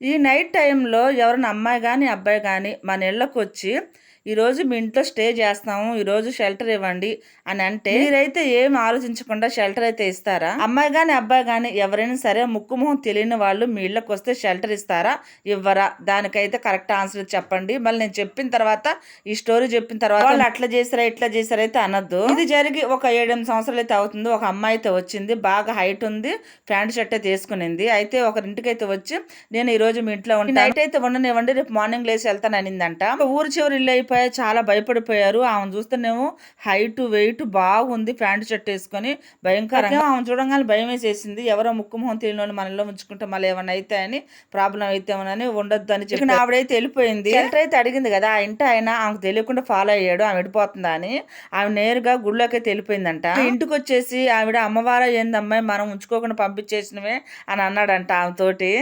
ఈ నైట్ టైంలో ఎవరైనా అమ్మాయి కానీ అబ్బాయి కానీ మన ఇళ్ళకి వచ్చి ఈరోజు మీ ఇంట్లో స్టే చేస్తాము ఈరోజు షెల్టర్ ఇవ్వండి అని అంటే మీరైతే ఏం ఆలోచించకుండా షెల్టర్ అయితే ఇస్తారా? అమ్మాయి కానీ అబ్బాయి కానీ ఎవరైనా సరే ముక్కు మొహం తెలియని వాళ్ళు మీ ఇళ్ళకి వస్తే షెల్టర్ ఇస్తారా? ఇవ్వరా? దానికైతే కరెక్ట్ ఆన్సర్ చెప్పండి. మళ్ళీ నేను చెప్పిన తర్వాత ఈ స్టోరీ చెప్పిన తర్వాత వాళ్ళు అట్లా చేసారా ఇట్లా చేసారా అయితే అనొద్దు. ఇది జరిగి ఒక ఏడెనిమిది సంవత్సరాలు అయితే అవుతుంది. ఒక అమ్మాయి అయితే వచ్చింది బాగా హైట్ ఉంది ప్యాంట్ షర్ట్ అయితే వేసుకునింది. అయితే ఒకరింటికి అయితే వచ్చి నేను ఈ రోజు మీ ఇంట్లో ఉంటాను. నైట్ అయితే ఉండనివ్వండి రేపు మార్నింగ్ లేసి వెళ్తాను అనిందంట. ఊరు చివరి ఇల్లు అయిపోయి చాలా భయపడిపోయారు. ఆమె చూస్తేనేమో హైట్ వెయిట్ బాగుంది ప్యాంట్ షర్ట్ వేసుకొని భయంకరంగా ఆమె చూడంగానే భయం వేసేసింది. ఎవరో ముక్కు మొహం తెలియని మనలో ఉంచుకుంటే మళ్ళీ ఏమైనా అయితే అని ప్రాబ్లం అయితే అని ఉండొద్దు అని చెప్పి ఆవిడైతే వెళ్ళిపోయింది. షెల్టర్ అయితే అడిగింది కదా ఆ ఇంటి ఆయన ఆమెకు తెలియకుండా ఫాలో అయ్యాడు ఆమె వెళ్ళిపోతుందా అని. ఆమె నేరుగా గుళ్ళోకి అయితే వెళ్ళిపోయిందంట. ఇంటికి వచ్చేసి ఆవిడ అమ్మవారా ఏందమ్మాయి మనం ఉంచుకోకుండా పంపించేసినవే అని అన్నాడంట ఆమె తోటి.